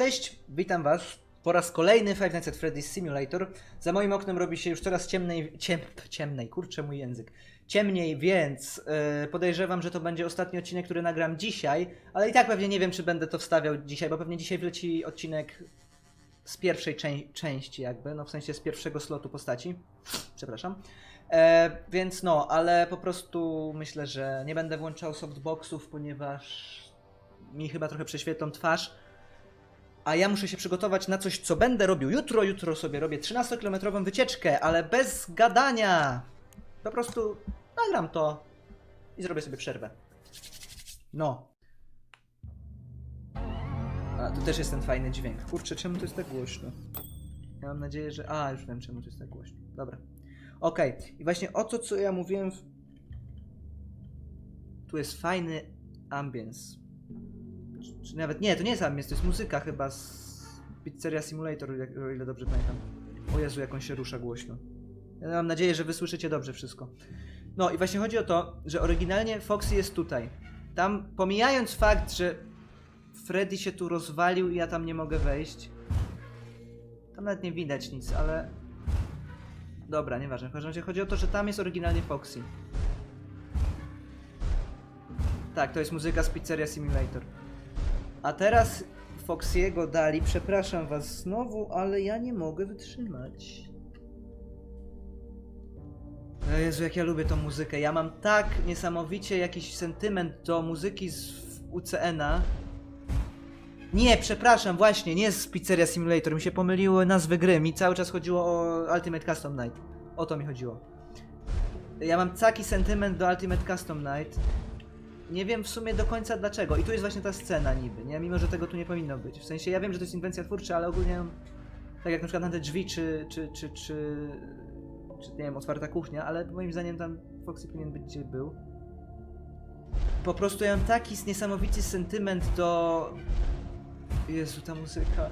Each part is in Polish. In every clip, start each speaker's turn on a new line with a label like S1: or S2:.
S1: Cześć, witam was po raz kolejny Five Nights at Freddy's Simulator. Za moim oknem robi się już coraz ciemniej, ciem, ciemnej, kurczę mój język. Ciemniej, więc yy, podejrzewam, że to będzie ostatni odcinek, który nagram dzisiaj, ale i tak pewnie nie wiem, czy będę to wstawiał dzisiaj, bo pewnie dzisiaj wleci odcinek z pierwszej czę- części jakby, no w sensie z pierwszego slotu postaci. Przepraszam. E, więc no, ale po prostu myślę, że nie będę włączał softboxów, ponieważ mi chyba trochę prześwietlą twarz. A ja muszę się przygotować na coś, co będę robił jutro. Jutro sobie robię 13-kilometrową wycieczkę, ale bez gadania. Po prostu nagram to i zrobię sobie przerwę. No. A, tu też jest ten fajny dźwięk. Kurczę, czemu to jest tak głośno? Ja mam nadzieję, że... A, już wiem, czemu to jest tak głośno. Dobra. Okej. I właśnie o to, co ja mówiłem... W... Tu jest fajny ambience. Czy, czy nawet... Nie, to nie jest ambience, to jest muzyka chyba z Pizzeria Simulator, o ile dobrze pamiętam. O Jezu, jak on się rusza głośno. Ja mam nadzieję, że wy słyszycie dobrze wszystko. No i właśnie chodzi o to, że oryginalnie Foxy jest tutaj. Tam, pomijając fakt, że Freddy się tu rozwalił i ja tam nie mogę wejść. Tam nawet nie widać nic, ale... Dobra, nieważne. W każdym razie chodzi o to, że tam jest oryginalnie Foxy. Tak, to jest muzyka z Pizzeria Simulator. A teraz Foxiego dali, przepraszam was znowu, ale ja nie mogę wytrzymać. O Jezu, jak ja lubię tą muzykę. Ja mam tak niesamowicie jakiś sentyment do muzyki z UCN-a. Nie, przepraszam, właśnie, nie z Pizzeria Simulator, mi się pomyliły nazwy gry, mi cały czas chodziło o Ultimate Custom Night. O to mi chodziło. Ja mam taki sentyment do Ultimate Custom Night. Nie wiem w sumie do końca dlaczego. I tu jest właśnie ta scena niby, nie? Mimo, że tego tu nie powinno być. W sensie, ja wiem, że to jest inwencja twórcza, ale ogólnie... Tak jak na przykład na te drzwi, czy... czy, czy, czy, czy nie wiem, otwarta kuchnia, ale moim zdaniem tam Foxy powinien być gdzie był. Po prostu ja mam taki niesamowity sentyment do... Jezu, ta muzyka.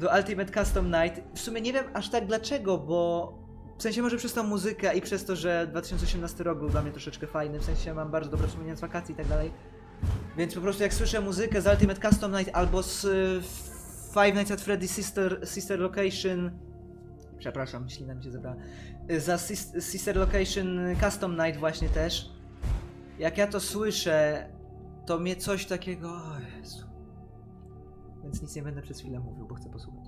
S1: Do Ultimate Custom Night. W sumie nie wiem aż tak dlaczego, bo... W sensie może przez tą muzykę i przez to, że 2018 rok był dla mnie troszeczkę fajny, w sensie mam bardzo dobre wspomnienia z wakacji i tak dalej. Więc po prostu jak słyszę muzykę z Ultimate Custom Night albo z y, Five Nights at Freddy's Sister, Sister Location... Przepraszam, ślina mi się zebrała. Y, Za Sis- Sister Location Custom Night właśnie też. Jak ja to słyszę, to mnie coś takiego... O Jezu. Więc nic nie będę przez chwilę mówił, bo chcę posłuchać.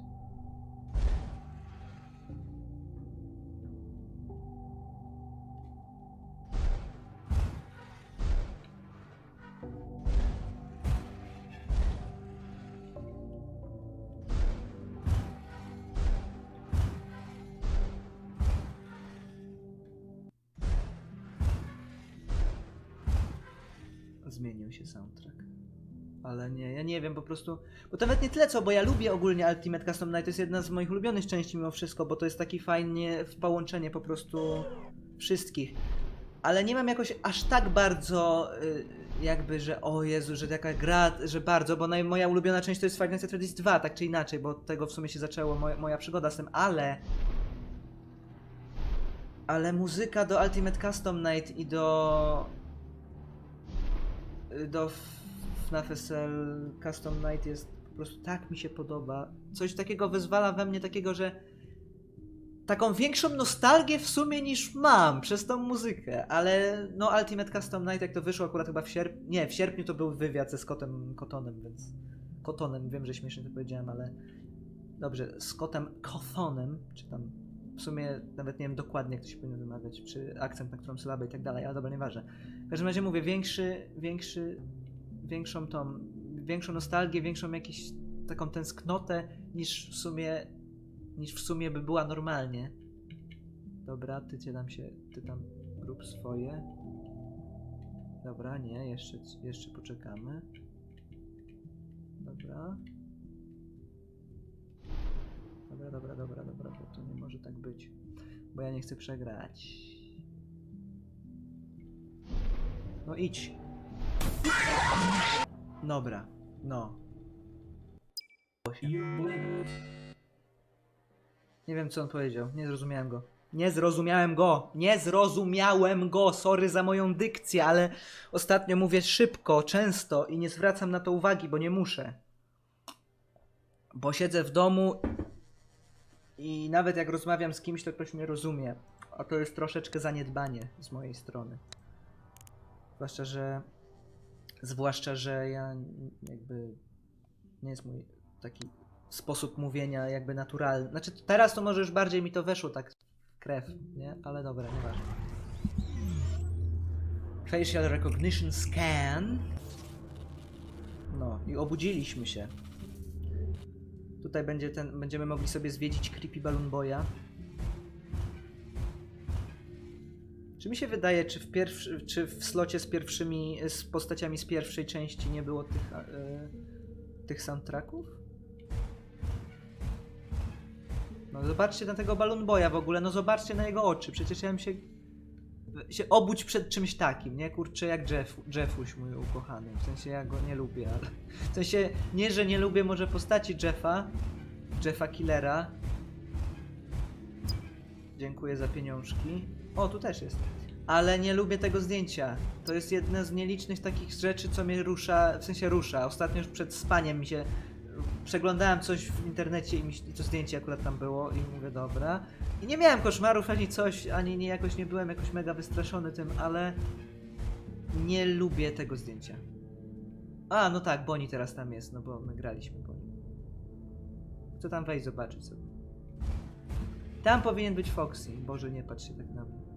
S1: Soundtrack. Ale nie, ja nie wiem po prostu. Bo to nawet nie tyle co, bo ja lubię ogólnie Ultimate Custom Night, to jest jedna z moich ulubionych części mimo wszystko, bo to jest taki fajnie w połączenie po prostu wszystkich. Ale nie mam jakoś aż tak bardzo y, jakby, że o Jezu, że taka gra, że bardzo, bo moja ulubiona część to jest at Freddy's 2, tak czy inaczej, bo od tego w sumie się zaczęła moja, moja przygoda z tym, ale ale muzyka do Ultimate Custom Night i do do FNAF SL Custom Night jest po prostu tak mi się podoba. Coś takiego wyzwala we mnie takiego, że taką większą nostalgię w sumie niż mam przez tą muzykę, ale no Ultimate Custom Night jak to wyszło akurat chyba w sierpniu, nie, w sierpniu to był wywiad ze Scottem Cotonem, więc Cotonem, wiem, że śmiesznie to powiedziałem, ale dobrze, Scottem Cothonem, czy tam w sumie nawet nie wiem dokładnie jak to się powinno wymawiać, czy akcent na którą sylabę i tak dalej, ale dobra, nieważne. W każdym razie mówię, większy, większy, większą tą, większą nostalgię, większą jakąś taką tęsknotę niż w sumie, niż w sumie by była normalnie. Dobra, ty cię tam się, ty tam rób swoje. Dobra, nie, jeszcze, jeszcze poczekamy. Dobra. Dobra, dobra, dobra, dobra, bo to nie może tak być. Bo ja nie chcę przegrać. No idź. Dobra, no. Nie wiem co on powiedział, nie zrozumiałem go. Nie zrozumiałem go, nie zrozumiałem go, sorry za moją dykcję, ale ostatnio mówię szybko, często i nie zwracam na to uwagi, bo nie muszę. bo siedzę w domu i nawet jak rozmawiam z kimś, to ktoś mnie rozumie. A to jest troszeczkę zaniedbanie z mojej strony. Zwłaszcza, że. Zwłaszcza, że ja jakby. Nie jest mój taki sposób mówienia jakby naturalny. Znaczy, teraz to może już bardziej mi to weszło tak krew, nie? Ale dobra, nieważne. Facial Recognition Scan. No i obudziliśmy się. Tutaj będzie ten, będziemy mogli sobie zwiedzić Creepy Balloon Boya. Czy mi się wydaje, czy w, pierwszy, czy w slocie z pierwszymi, z postaciami z pierwszej części nie było tych, e, tych soundtracków? No zobaczcie na tego Balloon Boya w ogóle, no zobaczcie na jego oczy, przecież ja bym się się obudź przed czymś takim, nie? Kurczę, jak Jeff, Jeffuś mój ukochany. W sensie ja go nie lubię, ale... W sensie nie, że nie lubię może postaci Jeffa, Jeffa Killera. Dziękuję za pieniążki. O, tu też jest. Ale nie lubię tego zdjęcia. To jest jedna z nielicznych takich rzeczy, co mnie rusza, w sensie rusza. Ostatnio już przed spaniem mi się... Przeglądałem coś w internecie i, mi, i to zdjęcie akurat tam było i mówię, dobra. I nie miałem koszmarów ani coś, ani nie jakoś nie byłem jakoś mega wystraszony tym, ale nie lubię tego zdjęcia. A, no tak, Bonnie teraz tam jest, no bo my graliśmy Bonnie. Chcę tam wejść zobaczyć sobie. Tam powinien być Foxy. Boże, nie patrz się tak na mnie.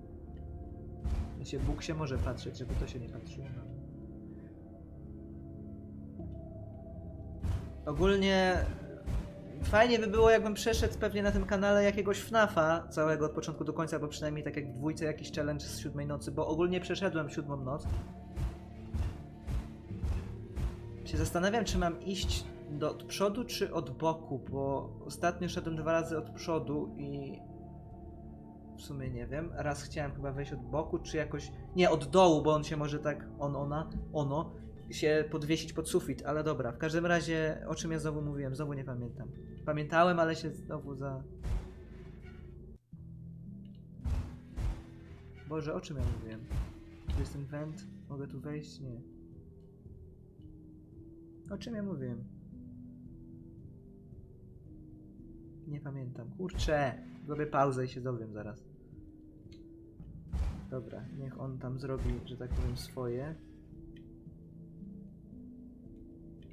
S1: Się Bóg się może patrzeć, żeby to się nie patrzyło na mnie. Ogólnie fajnie by było, jakbym przeszedł pewnie na tym kanale jakiegoś FNAFa całego od początku do końca, bo przynajmniej tak jak w dwójce jakiś challenge z siódmej nocy, bo ogólnie przeszedłem siódmą noc. Się zastanawiam, czy mam iść do od przodu, czy od boku, bo ostatnio szedłem dwa razy od przodu i w sumie nie wiem. Raz chciałem chyba wejść od boku, czy jakoś. Nie, od dołu, bo on się może tak. On, ona, ono się podwiesić pod sufit, ale dobra. W każdym razie, o czym ja znowu mówiłem, znowu nie pamiętam. Pamiętałem, ale się znowu za. Boże, o czym ja mówiłem? Tu jest ten węd, mogę tu wejść? Nie. O czym ja mówiłem? Nie pamiętam. Kurczę! Zrobię pauzę i się dowiem zaraz. Dobra, niech on tam zrobi, że tak powiem, swoje.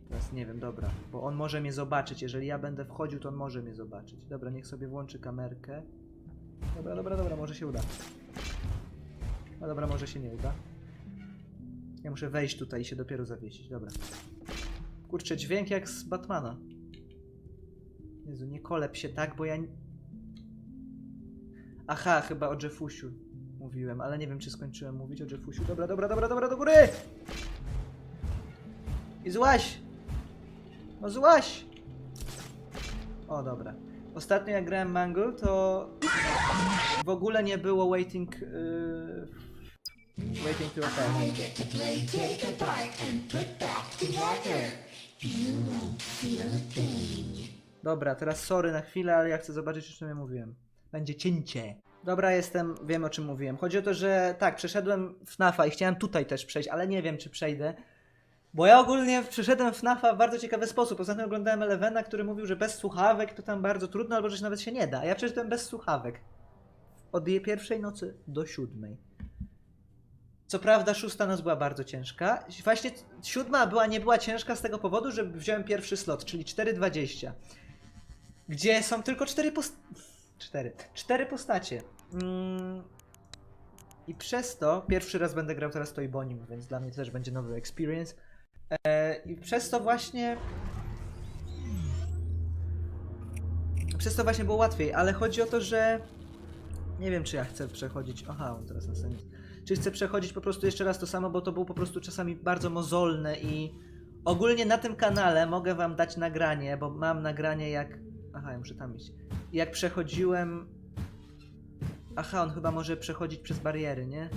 S1: Teraz nie wiem, dobra, bo on może mnie zobaczyć. Jeżeli ja będę wchodził, to on może mnie zobaczyć. Dobra, niech sobie włączy kamerkę. Dobra, dobra, dobra, może się uda. No dobra, może się nie uda. Ja muszę wejść tutaj i się dopiero zawiesić, dobra. Kurczę, dźwięk jak z Batmana. Jezu, nie koleb się tak, bo ja... Aha, chyba o Jeffusiu mówiłem, ale nie wiem, czy skończyłem mówić o Jeffusiu. Dobra, dobra, dobra, dobra, do góry! I złaś! No złaś! O, dobra. Ostatnio jak grałem Mangle, to w ogóle nie było waiting... Yy... Waiting to attack. Dobra, teraz sorry na chwilę, ale ja chcę zobaczyć, o czym ja mówiłem. Będzie cięcie. Dobra, jestem, wiem o czym mówiłem. Chodzi o to, że tak, przeszedłem FNAFa i chciałem tutaj też przejść, ale nie wiem, czy przejdę. Bo ja ogólnie przeszedłem FNAFa w bardzo ciekawy sposób. Ostatnio oglądałem Elevena, który mówił, że bez słuchawek to tam bardzo trudno, albo że nawet się nie da. Ja przeszedłem bez słuchawek. Od pierwszej nocy do siódmej. Co prawda szósta noc była bardzo ciężka. Właśnie siódma była, nie była ciężka z tego powodu, że wziąłem pierwszy slot, czyli 4.20 gdzie są tylko cztery post... Cztery. Cztery postacie. Mm. I przez to, pierwszy raz będę grał teraz Toy Bonim, więc dla mnie to też będzie nowy experience. E, I przez to właśnie... Przez to właśnie było łatwiej, ale chodzi o to, że... Nie wiem, czy ja chcę przechodzić... Aha, on teraz następny. Czy chcę przechodzić po prostu jeszcze raz to samo, bo to było po prostu czasami bardzo mozolne i... Ogólnie na tym kanale mogę wam dać nagranie, bo mam nagranie jak... Aha, ja muszę tam iść. Jak przechodziłem... Aha, on chyba może przechodzić przez bariery, nie?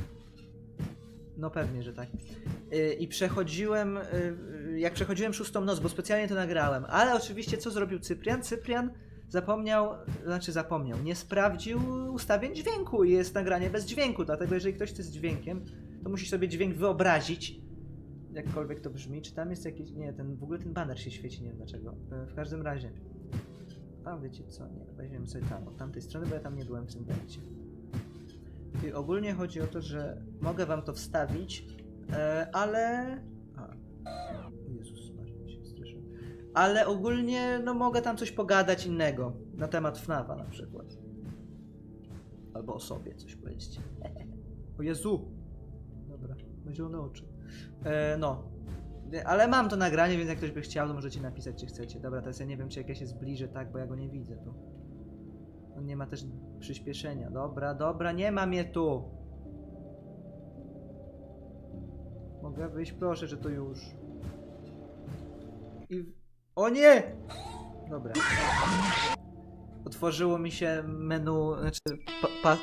S1: No pewnie, że tak. Yy, I przechodziłem... Yy, jak przechodziłem szóstą noc, bo specjalnie to nagrałem. Ale oczywiście co zrobił Cyprian? Cyprian zapomniał, znaczy zapomniał, nie sprawdził ustawień dźwięku i jest nagranie bez dźwięku, dlatego jeżeli ktoś chce z dźwiękiem, to musi sobie dźwięk wyobrazić, jakkolwiek to brzmi, czy tam jest jakiś, nie, ten, w ogóle ten banner się świeci, nie wiem dlaczego, E, w każdym razie, A wiecie co, nie, weźmiemy sobie tam, od tamtej strony, bo ja tam nie byłem w tym momencie. Ogólnie chodzi o to, że mogę wam to wstawić, e, ale... A. Jezus, Maria, się straszyłem. Ale ogólnie, no mogę tam coś pogadać innego, na temat FNAFa na przykład. Albo o sobie coś powiedzieć. O Jezu! Dobra, ma zielone oczy. E, no. Ale mam to nagranie, więc jak ktoś by chciał, to możecie napisać, czy chcecie. Dobra, teraz ja nie wiem, czy jak ja się zbliżę tak, bo ja go nie widzę tu. On nie ma też przyspieszenia. Dobra, dobra, nie ma mnie tu. Mogę wyjść? Proszę, że to już. I... O nie! Dobra. Otworzyło mi się menu, znaczy pa, pa...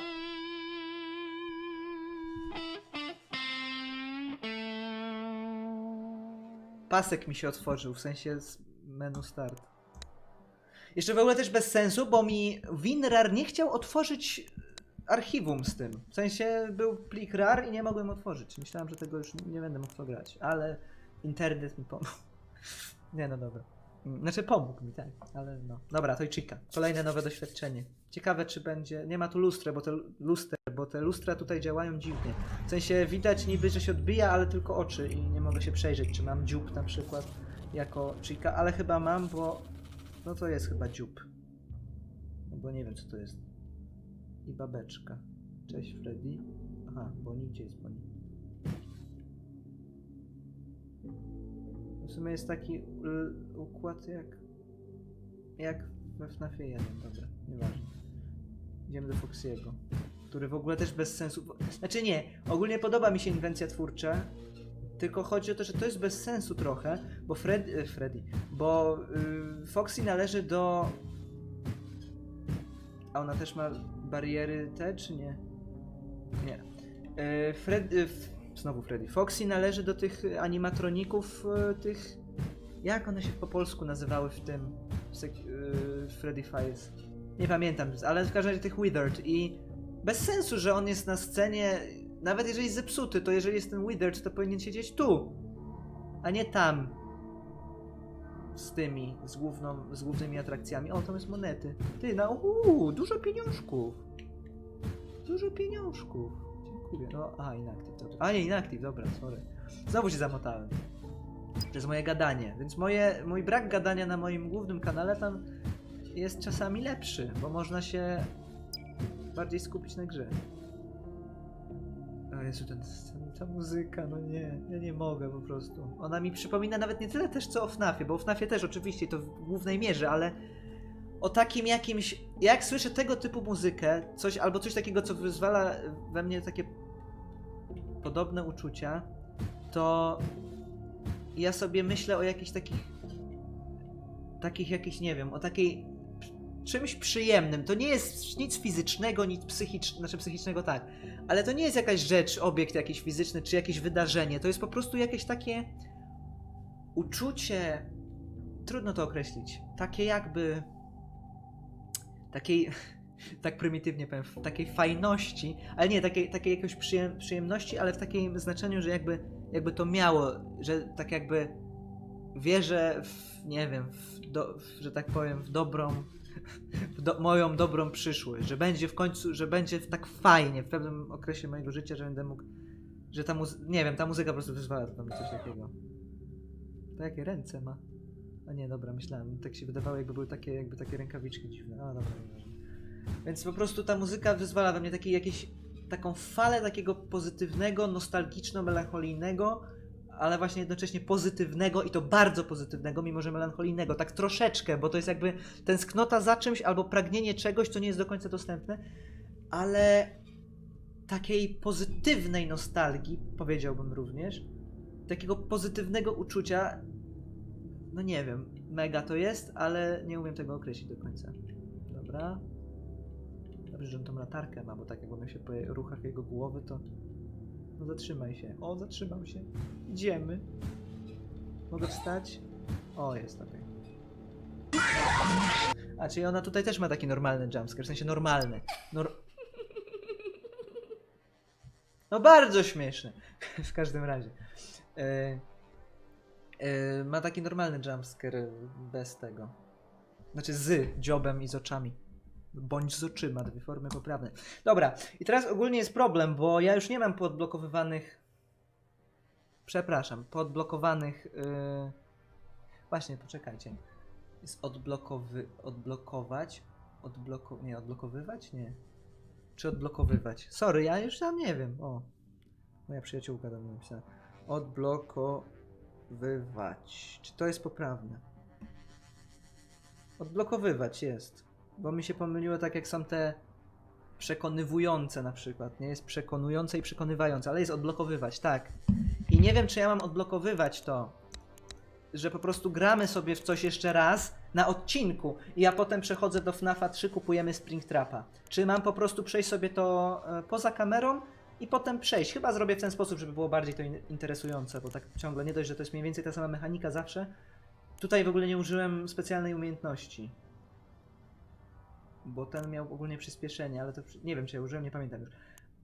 S1: Pasek mi się otworzył, w sensie menu start. Jeszcze w ogóle też bez sensu, bo mi WinRAR nie chciał otworzyć archiwum z tym. W sensie był plik RAR i nie mogłem otworzyć. Myślałem, że tego już nie będę mógł grać, ale internet mi pomógł. Nie no dobra. Mm, Znaczy pomógł mi, tak, ale no. Dobra, to i Chica. Kolejne nowe doświadczenie. Ciekawe czy będzie. Nie ma tu lustra, bo te luster, bo te lustra tutaj działają dziwnie. W sensie widać niby, że się odbija, ale tylko oczy i nie mogę się przejrzeć, czy mam dziób na przykład jako Chica, ale chyba mam, bo no to jest chyba dziób. No bo nie wiem co to jest. I babeczka. Cześć Freddy. Aha, Bonnie, gdzie jest Bonnie? W sumie jest taki układ jak jak we FNAFie 1, dobra, nieważne. Idziemy do Foxiego, który w ogóle też bez sensu. Znaczy nie, ogólnie podoba mi się inwencja twórcza, tylko chodzi o to, że to jest bez sensu trochę, bo Fred, e, Freddy, bo y, Foxy należy do. A ona też ma bariery te, czy nie? Nie. Y, Fred, y, znowu Freddy. Foxy należy do tych animatroników, y, tych. Jak one się po polsku nazywały w tym. W sek- y, Freddy Files? Nie pamiętam, ale w każdym razie tych Withered i bez sensu, że on jest na scenie, nawet jeżeli zepsuty, to jeżeli jest ten Withered, to powinien siedzieć tu, a nie tam. Z tymi, z, główną, z głównymi atrakcjami. O, tam jest monety. Ty, na uuu, dużo pieniążków. Dużo pieniążków. Dziękuję. No, a, inactive. A, nie, inactive, dobra, sorry. Znowu się zamotałem. To jest moje gadanie, więc moje, mój brak gadania na moim głównym kanale tam jest czasami lepszy, bo można się bardziej skupić na grze. O Jezu, ten, ten, ta muzyka, no nie, ja nie mogę po prostu. Ona mi przypomina nawet nie tyle też co o FNAFie, bo o FNAFie też oczywiście to w głównej mierze, ale o takim jakimś, jak słyszę tego typu muzykę, coś albo coś takiego, co wyzwala we mnie takie podobne uczucia, to ja sobie myślę o jakichś takich takich jakichś, nie wiem, o takiej czymś przyjemnym. To nie jest nic fizycznego, nic psychicznego, znaczy psychicznego tak, ale to nie jest jakaś rzecz, obiekt jakiś fizyczny, czy jakieś wydarzenie. To jest po prostu jakieś takie uczucie, trudno to określić, takie jakby takiej, tak prymitywnie powiem, takiej fajności, ale nie, takiej, takiej jakiejś przyjem, przyjemności, ale w takim znaczeniu, że jakby, jakby to miało, że tak jakby wierzę w, nie wiem, w do, w, że tak powiem, w dobrą, do, moją dobrą przyszłość, że będzie w końcu, że będzie tak fajnie w pewnym okresie mojego życia, że będę mógł, że ta muzyka, nie wiem, ta muzyka po prostu wyzwala do mnie coś takiego. To jakie ręce ma? A nie, dobra, myślałem, tak się wydawało, jakby były takie, jakby takie rękawiczki dziwne, a dobra, nieważne. Więc po prostu ta muzyka wyzwala we mnie taki, jakiś, taką falę takiego pozytywnego, nostalgiczno-melancholijnego, ale właśnie jednocześnie pozytywnego i to bardzo pozytywnego, mimo że melancholijnego, tak troszeczkę, bo to jest jakby tęsknota za czymś albo pragnienie czegoś, co nie jest do końca dostępne, ale takiej pozytywnej nostalgii, powiedziałbym również, takiego pozytywnego uczucia, no nie wiem, mega to jest, ale nie umiem tego określić do końca. Dobra. Dobrze, że on tą latarkę ma, bo tak jak one się po ruchach jego głowy, to no zatrzymaj się. O, zatrzymał się. Idziemy. Mogę wstać? O, jest, okej. A, czyli ona tutaj też ma taki normalny jumpscare, w sensie normalny. Nor... No bardzo śmieszny. w każdym razie. E, e, ma taki normalny jumpscare bez tego. Znaczy z dziobem i z oczami. Bądź z oczyma, dwie formy poprawne. Dobra, i teraz ogólnie jest problem, bo ja już nie mam podblokowywanych. Przepraszam, podblokowanych. Yy... Właśnie, poczekajcie. Jest odblokowy... odblokować. Odbloko... Nie, odblokowywać? Nie. Czy odblokowywać? Sorry, ja już tam nie wiem. O. Moja przyjaciółka do mnie napisała. Odblokowywać. Czy to jest poprawne? Odblokowywać jest. Bo mi się pomyliło tak jak są te przekonywujące na przykład. Nie jest przekonujące i przekonywające, ale jest odblokowywać, tak. I nie wiem, czy ja mam odblokowywać to, że po prostu gramy sobie w coś jeszcze raz na odcinku i ja potem przechodzę do FNAFa 3, kupujemy Springtrapa. Czy mam po prostu przejść sobie to e, poza kamerą i potem przejść? Chyba zrobię w ten sposób, żeby było bardziej to in- interesujące, bo tak ciągle nie dość, że to jest mniej więcej ta sama mechanika zawsze. Tutaj w ogóle nie użyłem specjalnej umiejętności. Bo ten miał ogólnie przyspieszenie, ale to nie wiem czy ja użyłem, nie pamiętam już.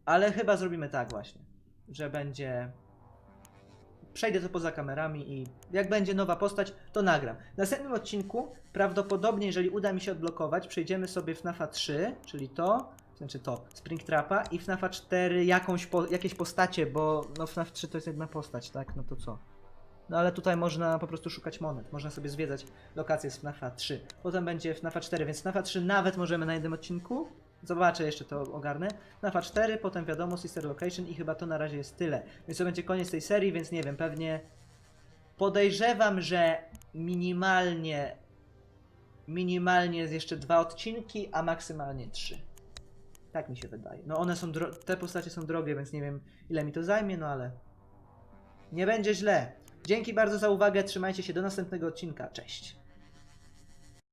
S1: Ale chyba zrobimy tak właśnie, że będzie przejdę to poza kamerami i jak będzie nowa postać, to nagram. W następnym odcinku, prawdopodobnie, jeżeli uda mi się odblokować, przejdziemy sobie FNAFa 3, czyli to, znaczy to, Springtrapa i FNAFa 4 jakąś po, jakieś postacie, bo no FNAF 3 to jest jedna postać, tak? No to co? No ale tutaj można po prostu szukać monet, można sobie zwiedzać lokacje z FNAFa 3. Potem będzie FNAFa 4, więc FNAFa 3 nawet możemy na jednym odcinku. Zobaczę, jeszcze to ogarnę. FNAFa 4, potem wiadomo, Sister Location i chyba to na razie jest tyle. Więc to będzie koniec tej serii, więc nie wiem, pewnie podejrzewam, że minimalnie minimalnie jest jeszcze dwa odcinki, a maksymalnie trzy. Tak mi się wydaje. No one są, te postacie są drogie, więc nie wiem ile mi to zajmie, no ale nie będzie źle. Dzięki bardzo za uwagę, trzymajcie się do następnego odcinka. Cześć.